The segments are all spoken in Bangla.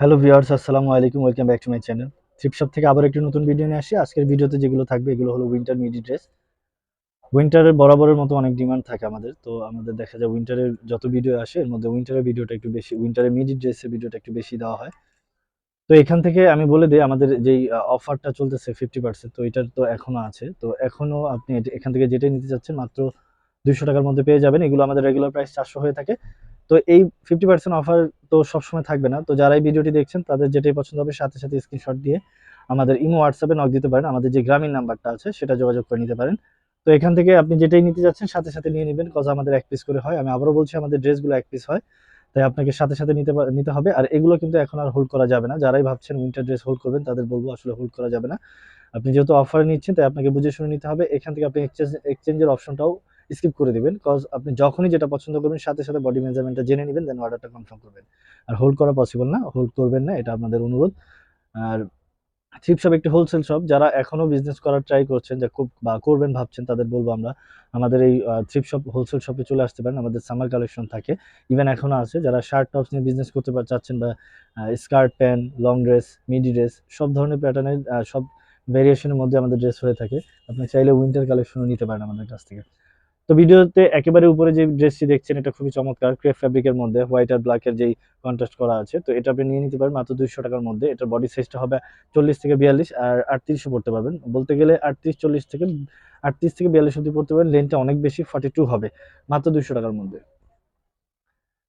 হ্যালো ভিউয়ার্স, আসসালামু আলাইকুম, welcome back to my channel. থ্রিপশপ থেকে আবার একটি নতুন ভিডিও নিয়ে আসি। আজকের ভিডিওতে যেগুলো থাকবে, এগুলো হলো উইন্টার মিডি ড্রেস উইন্টারের বরাবরের মতো অনেক ডিমান্ড থাকে আমাদের, তো আমাদের দেখা যায় উইন্টারের যত ভিডিও আসে, এর মধ্যে উইন্টারের ভিডিওটা একটু বেশি উইন্টারের মিডি ড্রেসের ভিডিওটা একটু বেশি দেওয়া হয়। তো এখান থেকে আমি বলে দিই, আমাদের যেই অফারটা চলতেছে ফিফটি পার্সেন্ট তো এটার তো এখনও আছে। তো এখনও আপনি এখান থেকে যেটাই নিতে চাচ্ছেন, মাত্র দুইশো টাকার মধ্যে পেয়ে যাবেন। এগুলো আমাদের রেগুলার প্রাইস চারশো হয়ে থাকে। তো এই ফিফটি পার্সেন্ট অফার তো সবসময় থাকবে না। তো যারা এই ভিডিওটি দেখছেন, তাদের যেটাই পছন্দ হবে, সাথে সাথে স্ক্রিনশট দিয়ে আমাদের ইমো হোয়াটসঅ্যাপে নক দিতে পারেন। আমাদের যে গ্রামীণ নাম্বারটা আছে, সেটা যোগাযোগ করে নিতে পারেন। তো এখান থেকে আপনি যেটাই নিতে যাচ্ছেন, সাথে সাথে নিয়ে নেবেন। কজ আমাদের এক পিস করে হয়। আমি আবারও বলছি, আমাদের ড্রেসগুলো এক পিস হয়। তাই আপনাকে সাথে সাথে নিতে নিতে হবে। আর এগুলো কিন্তু এখন আর হোল্ড করা যাবে না। যারাই ভাবছেন উইন্টার ড্রেস হোল্ড করবেন, তাদের বলব আসলে হোল্ড করা যাবে না। আপনি যেহেতু অফার নিচ্ছেন, তাই আপনাকে বুঝে শুনে নিতে হবে। এখান থেকে আপনি এক্সচেঞ্জ এক্সচেঞ্জের অপশনটাও স্কিপ করে দিবেন কজ আপনি যখনই যেটা পছন্দ করবেন, সাথে সাথে বডি মেজারমেন্টটা জেনে নেবেন দেন অর্ডারটা কনফার্ম করবেন। আর হোল্ড করা পসিবল না হোল্ড করবেন না, এটা আপনাদের অনুরোধ। আর থ্রিপ শপ একটি হোলসেল শপ যারা এখনও বিজনেস করার ট্রাই করছেন, যে খুব বা করবেন, ভাবছেন, তাদের বলব আমরা, আমাদের এই থ্রিপ শপ হোলসেল শপে চলে আসতে পারেন, আমাদের সামার কালেকশন থাকে ইভেন এখনও আছে, যারা শার্ট টপস নিয়ে বিজনেস করতে চাচ্ছেন বা skirt pant long dress midi dress সব ধরনের প্যাটার্নের সব ভেরিয়েশনের মধ্যে আমাদের ড্রেস হয়ে থাকে। আপনি চাইলে উইন্টার কালেকশনও নিতে পারেন আমাদের কাছ থেকে। তো ভিডিওতে একেবারে উপরে যে ড্রেসটি দেখছেন, এটা খুবই চমৎকার। ক্রেপ ফ্যাব্রিকের মধ্যে হোয়াইট আর ব্ল্যাকের যেই কন্ট্রাস্ট করা আছে, তো এটা আপনি নিয়ে নিতে পারেন মাত্র দুইশো টাকার মধ্যে। এটার বডি সাইজটা হবে চল্লিশ থেকে বিয়াল্লিশ আর আটত্রিশও পড়তে পারবেন। বলতে গেলে আটত্রিশ, চল্লিশ থেকে আটত্রিশ থেকে বিয়াল্লিশ অব্দি পড়তে পারেন লেনটা অনেক বেশি ফর্টি টু হবে, মাত্র দুইশো টাকার মধ্যে।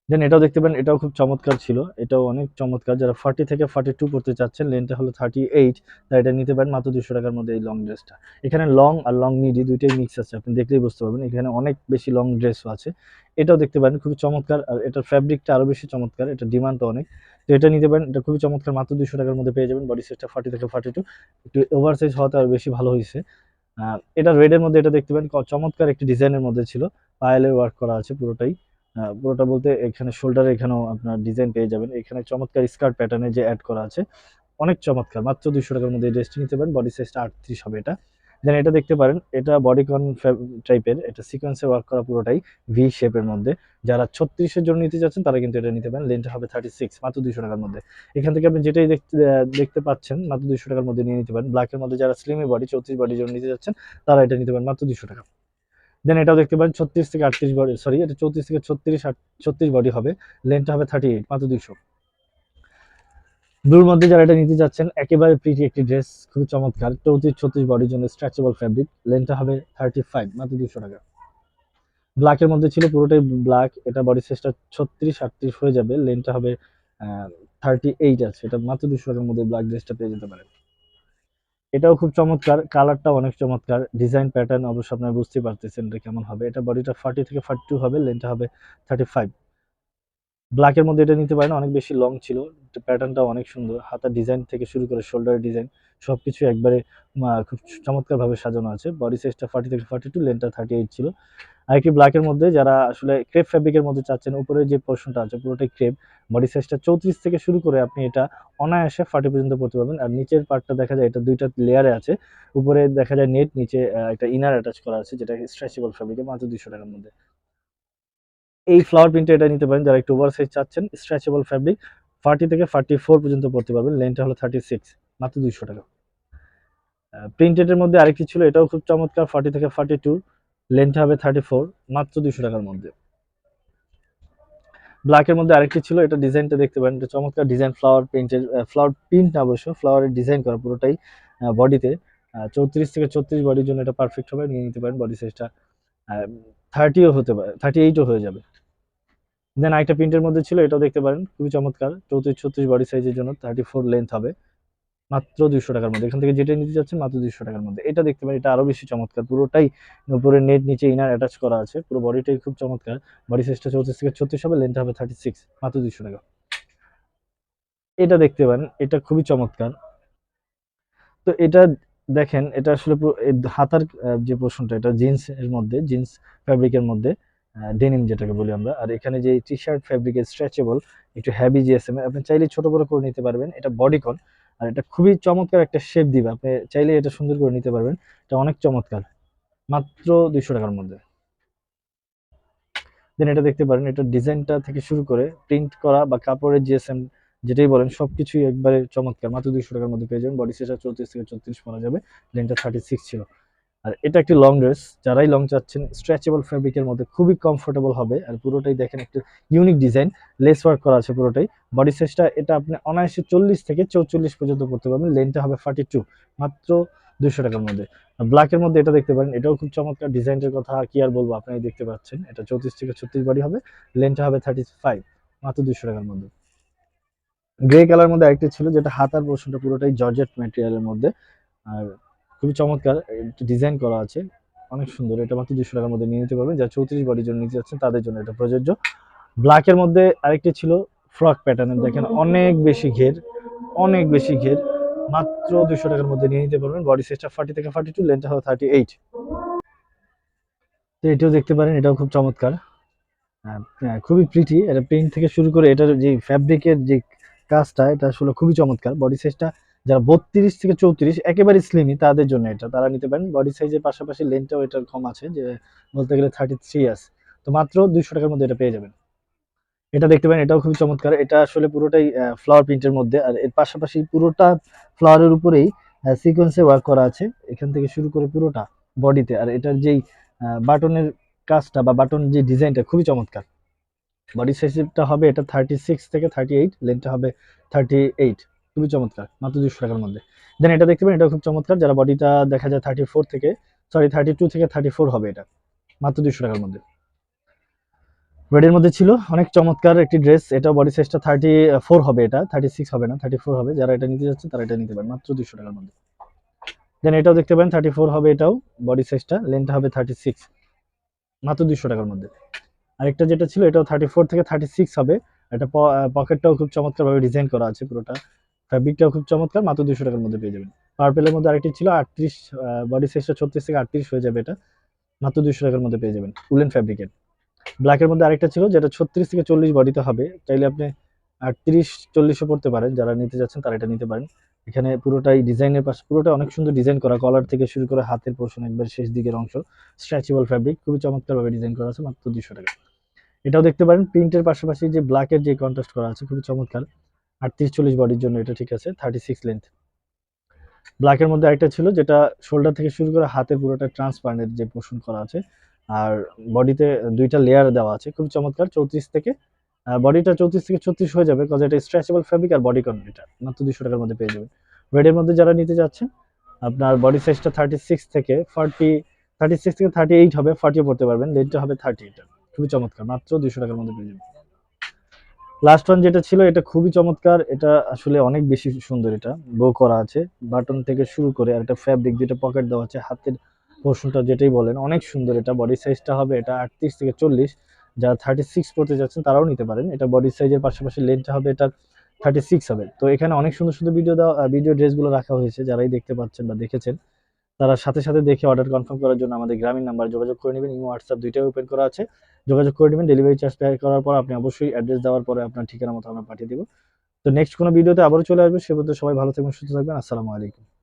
দেন এটাও দেখতে পারেন, এটাও খুব চমৎকার ছিল। এটাও অনেক চমৎকার। যারা ফর্টি থেকে ফর্টি টু করতে চাচ্ছেন লেনটা হলো থার্টি এইট তাই এটা নিতে পারেন মাত্র দুশো টাকার মধ্যে এই লং ড্রেসটা এখানে লং আর লং মিডি দুইটাই মিক্স আছে, আপনি দেখলেই বুঝতে পারবেন। এখানে অনেক বেশি লং ড্রেসও আছে। এটাও দেখতে পারেন, খুবই চমৎকার। আর এটার ফ্যাব্রিকটা আরও বেশি চমৎকার, এটা ডিমান্ডটা অনেক। তো এটা নিতে পারেন, এটা খুবই চমৎকার, মাত্র দুশো টাকার মধ্যে পেয়ে যাবেন। বডি সাইজটা ফর্টি থেকে ফর্টি টু একটু ওভার সাইজ হওয়াতে আরও বেশি ভালো হয়েছে এটা রেডের মধ্যে এটা দেখতে পারেন চমৎকার একটি ডিজাইনের মধ্যে ছিল। পায়েলের ওয়ার্ক করা আছে পুরোটাই। পুরোটা বলতে এখানে শোল্ডারে এখানেও আপনার ডিজাইন পেয়ে যাবেন। এখানে চমৎকার স্কার্ট প্যাটার্নে যে অ্যাড করা আছে, অনেক চমৎকার। মাত্র দুশো টাকার মধ্যে ড্রেসটি নিতে পারেন। বডি সাইজটা আটত্রিশ হবে এটা। দেন এটা দেখতে পারেন, এটা বডিকন টাইপের এটা সিকোয়েন্সের ওয়ার্ক করা পুরোটাই ভি শেপের মধ্যে। যারা ছত্রিশের জন্য নিতে যাচ্ছেন, তারা কিন্তু এটা নিতে পারেন। লেনটা হবে থার্টি সিক্স মাত্র দুশো টাকার মধ্যে। এখান থেকে আপনি যেটাই দেখতে দেখতে পাচ্ছেন, মাত্র দুশো টাকার মধ্যে নিয়ে নিতে পারেন। ব্ল্যাকের মধ্যে যারা স্লিমি বডি চৌত্রিশ বডির জন্য নিতে যাচ্ছেন, তারা এটা নিতে পারেন, মাত্র দুশো টাকা। দেন এটাও দেখতে পারেন, ছত্রিশ থেকে আটত্রিশ বডি সরি এটা চৌত্রিশ থেকে ছত্রিশ ছত্রিশ বডি হবে। লেনটা হবে থার্টি এইট মাত্র দুইশো। ব্লুর মধ্যে যারা এটা নিতে যাচ্ছেন, একেবারে প্রিটি একটি ড্রেস খুবই চমৎকার। চৌত্রিশ, ছত্রিশ বডির জন্য স্ট্রেচেবল ফ্যাব্রিক লেনটা হবে থার্টি ফাইভ মাত্র দুশো টাকা। ব্ল্যাকের মধ্যে ছিল, পুরোটাই ব্ল্যাক এটা বডি সাইজটা ছত্রিশ, আটত্রিশ হয়ে যাবে লেনটা হবে থার্টি এইট আছে। এটা মাত্র দুশো টাকার মধ্যে ব্ল্যাক ড্রেসটা পেয়ে যেতে পারেন। এটাও খুব চমৎকার কালারটা অনেক চমৎকার ডিজাইন প্যাটার্ন অবশ্য আপনারা বুঝতে পারতেছেন এটা কেমন হবে। এটা বডিটা ফার্টি থেকে ফার্টি টু হবে লেনটা হবে থার্টি ফাইভ ব্ল্যাকের মধ্যে এটা নিতে পারেন, অনেক বেশি লং ছিল প্যাটার্নটা অনেক সুন্দর, হাতার ডিজাইন থেকে শুরু করে শোল্ডারের ডিজাইন সব কিছু একবারে খুব চমৎকারভাবে সাজানো আছে। বডি সাইজটা ফার্টি থেকে ফার্টি টু লেনটা থার্টি এইট ছিল। আর কি ব্ল্যাকের মধ্যে যারা আসলে ক্রেপ ফ্যাব্রিকের মধ্যে চাচ্ছেন উপরে যে পোর্শনটা আছে পুরোটাই ক্রেপ বডি সাইজটা চৌত্রিশ থেকে শুরু করে আপনি এটা অনায়াসে ফার্টি পর্যন্ত পড়তে পারবেন। আর নিচের পার্টটা দেখা যায়, এটা দুইটা লেয়ারে আছে। উপরে দেখা যায় নেট নিচে একটা ইনার অ্যাটাচ করা আছে, যেটা স্ট্রেচেবল ফ্যাব্রিকে মাত্র দুশো টাকার মধ্যে। এই ফ্লাওয়ার প্রিন্টে এটা নিতে পারেন, যারা একটু ওভার সাইজ চাচ্ছেন স্ট্রেচেবল ফ্যাব্রিক ফার্টি থেকে ফার্টি ফোর পর্যন্ত পড়তে পারবেন। লেনটা হলো থার্টি সিক্স মাত্র দুইশো টাকা। প্রিন্টেডের মধ্যে আরেকটি ছিল, এটাও খুব চমৎকার ফার্টি থেকে ফার্টি টু লেনটা হবে থার্টি ফোর মাত্র দুশো টাকার মধ্যে। ব্ল্যাকের মধ্যে আরেকটি ছিল, এটা ডিজাইনটা দেখতে পারেন, এটা চমৎকার ডিজাইন ফ্লাওয়ার প্রিন্টের ফ্লাওয়ার প্রিন্ট না অবশ্য ফ্লাওয়ারের ডিজাইন করা পুরোটাই বডিতে চৌত্রিশ থেকে ছত্রিশ বডির জন্য এটা পারফেক্ট হবে, নিয়ে নিতে পারেন বডি সাইজটা থার্টিও হতে পারে থার্টি এইটও হয়ে যাবে। দেন আরেকটা প্রিন্টের মধ্যে ছিল, এটাও দেখতে পারেন, খুবই চমৎকার, চৌত্রিশ ছত্রিশ বডি সাইজের জন্য থার্টি ফোর লেন্থ হবে। মাত্র দুইশো টাকার মধ্যে। এখান থেকে যেটা নিতে যাচ্ছেন মাত্র দুইশো টাকার মধ্যে। এটা দেখতে পারেন, এটা আরও বেশি চমৎকার। পুরোটাই উপরে নেট নিচে ইনার অ্যাটাচ করা আছে। পুরো বডিটাই খুব চমৎকার। বডি সাইজটা চৌত্রিশ থেকে ছত্রিশ হবে লেন্থ হবে থার্টি সিক্স মাত্র দুইশো টাকা। এটা দেখতে পারেন, এটা খুবই চমৎকার। তো এটা দেখেন, এটা আসলে হাতার যে পোর্শনটা এটা জিন্স এর মধ্যে জিন্স ফ্যাব্রিকের মধ্যে ডেনিম যেটাকে বলি আমরা। আর এখানে যে টি শার্ট ফ্যাব্রিকের স্ট্রেচেবল একটু হ্যাভি জিএসএম আপনি চাইলে ছোট বড় করে নিতে পারবেন। এটা বডিকন আর এটা খুবই চমৎকার একটা শেপ দিবে। আপনি চাইলে এটা সুন্দর করে নিতে পারবেন। এটা অনেক চমৎকার। মাত্র দুইশো টাকার মধ্যে। দেন এটা দেখতে পারেন, এটা ডিজাইনটা থেকে শুরু করে প্রিন্ট করা বা কাপড়ের জিএসএম যেটাই বলেন, সবকিছুই একবারে চমৎকার। মাত্র দুইশো টাকার মধ্যে পেয়ে যাবেন। বডি সেটা চৌত্রিশ থেকে চৌত্রিশ পরা যাবে। লেনটা থার্টি সিক্স ছিল। আর এটা একটি লং ড্রেস যারাই লং চাচ্ছেন স্ট্রেচেবল ফ্যাব্রিকের মধ্যে খুবই কমফোর্টেবল হবে। আর পুরোটাই দেখেন একটু ইউনিক ডিজাইন লেস ওয়ার্ক করা আছে পুরোটাই। বডি সাইজটা এটা আপনি অনায়াসে চল্লিশ থেকে চৌচল্লিশ পর্যন্ত করতে পারবেন লেনটা হবে ফার্টি টু মাত্র দুশো টাকার মধ্যে। ব্ল্যাকের মধ্যে এটা দেখতে পারেন, এটাও খুব চমৎকার ডিজাইনের কথা কি আর বলব আপনারা দেখতে পাচ্ছেন। এটা চৌত্রিশ থেকে ছত্রিশ বডি হবে লেনটা হবে থার্টি ফাইভ মাত্র দুশো টাকার মধ্যে। গ্রে কালার মধ্যে আরেকটি ছিল, যেটা হাতার পোর্শনটা পুরোটাই জর্জেট ম্যাটেরিয়ালের মধ্যে। আর খুবই চমৎকার ডিজাইন করা আছে। অনেক সুন্দর এটা মাত্র দুশো টাকার মধ্যে নিয়ে নিতে পারবেন। যারা চৌত্রিশ বডির জন্য নিতে যাচ্ছেন তাদের জন্য এটা প্রযোজ্য। ব্ল্যাকের মধ্যে আরেকটি ছিল ফ্রক প্যাটার্নের দেখেন অনেক বেশি ঘের অনেক বেশি ঘের। মাত্র দুশো টাকার মধ্যে নিয়ে নিতে পারবেন। বডি সাইজটা ফার্টি থেকে ফার্টি টু লেন্থটা হবে থার্টি এইট তো এটাও দেখতে পারেন এটাও খুব চমৎকার। হ্যাঁ, হ্যাঁ, খুবই প্রিটি এটা প্রিন্ট থেকে শুরু করে এটার যে ফ্যাব্রিকের যে কাজটা এটা আসলে খুবই চমৎকার। বডি সাইজটা যারা বত্রিশ থেকে চৌত্রিশ, একেবারে স্লিমই তাদের জন্য এটা। তারা নিতে পারেন। বডি সাইজের পাশাপাশি লেন্থটাও এটার কম আছে, যে বলতে গেলে থার্টি থ্রি ইয়ার্স তো মাত্র দুইশো টাকার মধ্যে এটা পেয়ে যাবেন। এটা দেখতে পারেন, এটাও খুবই চমৎকার। এটা আসলে পুরোটাই ফ্লাওয়ার প্রিন্টের মধ্যে। আর এর পাশাপাশি পুরোটা ফ্লাওয়ারের উপরেই সিকোয়েন্সে ওয়ার্ক করা আছে। এখান থেকে শুরু করে পুরোটা বডিতে আর এটার যেই বাটনের কাজটা বা বাটন যে ডিজাইনটা খুবই চমৎকার। বডি সাইজটা হবে এটা থার্টি সিক্স থেকে থার্টি এইট লেন্থটা হবে থার্টি এইট খুবই চমৎকার, মাত্র দুশো টাকার মধ্যে। দেন এটা দেখতে পারেন এটা খুব চমৎকার, যারা বডিটা দেখা যায় থার্টি ফোর থেকে সরি থার্টি টু থেকে থার্টি ফোর হবে এটা, মাত্র দুশো টাকার মধ্যে। রেডের মধ্যে ছিল, অনেক চমৎকার একটি ড্রেস এটা বডি সাইজটা থার্টি ফোর হবে এটা থার্টি সিক্স হবে না থার্টি ফোর হবে, যারা এটা নিতে যাচ্ছে তারা এটা নিতে পারেন, মাত্র দুশো টাকার মধ্যে। দেন এটাও দেখতে পারেন থার্টি ফোর হবে এটাও বডি সাইজটা লেন্থটা হবে থার্টি সিক্স মাত্র দুশো টাকার মধ্যে। আরেকটা যেটা ছিল, এটাও থার্টি ফোর থেকে থার্টি সিক্স হবে, এটা পকেটটাও খুব চমৎকারভাবে ডিজাইন করা আছে পুরোটা। ফ্যাব্রিকটাও খুব চমৎকার, মাত্র দুশো টাকার মধ্যে পেয়ে যাবেন। পার্পেলের মধ্যে আরেকটি ছিল, আটত্রিশ বডি সাইজটা ছত্রিশ থেকে আটত্রিশ হয়ে যাবে এটা। মাত্র দুশো টাকার মধ্যে পেয়ে যাবেন, উলেন ফ্যাব্রিকের ব্ল্যাকের মধ্যে আরেকটা ছিল, যেটা ছত্রিশ থেকে চল্লিশ বডিতে হবে। চাইলে আপনি আটত্রিশ, চল্লিশও পড়তে পারেন, যারা নিতে যাচ্ছেন তারা এটা নিতে পারেন। এখানে পুরোটাই ডিজাইনের পাশে, পুরোটা অনেক সুন্দর ডিজাইন করা কলার থেকে শুরু করে হাতের পোর্শন একবার শেষ দিকের অংশ। স্ট্রেচেবল ফ্যাব্রিক খুবই চমৎকারভাবে ডিজাইন করা আছে, মাত্র দুশো টাকা। এটাও দেখতে পারেন প্রিন্টের পাশাপাশি যে ব্ল্যাকের যে কন্ট্রাস্ট করা আছে, খুবই চমৎকার। আটত্রিশ চল্লিশ বডির জন্য এটা ঠিক আছে থার্টি সিক্স লেন্থ ব্ল্যাকের মধ্যে আরেকটা ছিল যেটা শোল্ডার থেকে শুরু করে হাতে পুরোটা ট্রান্সপারেন্ট যে পোর্শন করা আছে, আর বডিতে দুইটা লেয়ার দেওয়া আছে খুব চমৎকার, চৌত্রিশ থেকে বডিটা চৌত্রিশ থেকে ছত্রিশ হয়ে যাবে কজ এটা স্ট্রেচেবল ফ্যাব্রিক আর বডি কন এটা, মাত্র দুশো টাকার মধ্যে পেয়ে যাবেন। রেডের মধ্যে যারা নিতে যাচ্ছেন, আপনার বডি সাইজটা থার্টি সিক্স থেকে ফর্টি থার্টি সিক্স থেকে থার্টি এইট হবে ফর্টিও পড়তে পারবেন লেনটা হবে থার্টি এটা খুবই চমৎকার, মাত্র দুশো টাকার মধ্যে পেয়ে যাবেন। লাস্ট ওয়ান যেটা ছিল, এটা খুবই চমৎকার। এটা আসলে অনেক বেশি সুন্দর এটা। বো করা আছে। বাটন থেকে শুরু করে আর একটা ফ্যাব্রিক যেটা পকেট দেওয়া আছে, হাতের পোর্শনটা যেটাই বলেন, অনেক সুন্দর এটা। বডি সাইজটা হবে এটা আটত্রিশ থেকে চল্লিশ। যারা থার্টি সিক্স পড়তে যাচ্ছেন, তারাও নিতে পারেন। এটা বডি সাইজের পাশাপাশি লেন্থটা হবে এটা থার্টি সিক্স হবে। তো এখানে অনেক সুন্দর সুন্দর ভিডিও দেওয়া ভিডিও ড্রেসগুলো রাখা হয়েছে, যারাই দেখতে পাচ্ছেন বা দেখেছেন। তারা সাথে সাথে দেখে অর্ডার কনফার্ম করার জন্য আমাদের গ্রামীণ নাম্বার যোগাযোগ করে নেবেন। ইমো হোয়াটসঅ্যাপ দুইটাই ওপেন করা আছে। যোগাযোগ করে নেবেন ডেলিভারি চার্জ পে করার পর আপনি অবশ্যই অ্যাড্রেস দেওয়ার পরে আপনার ঠিকানা মতো আমরা পাঠিয়ে দেবো। তো নেক্সট কোনো ভিডিওতে আবারও চলে আসবে। সে পর্যন্ত সবাই ভালো থাকবেন, সুস্থ থাকবেন। আসসালামু আলাইকুম।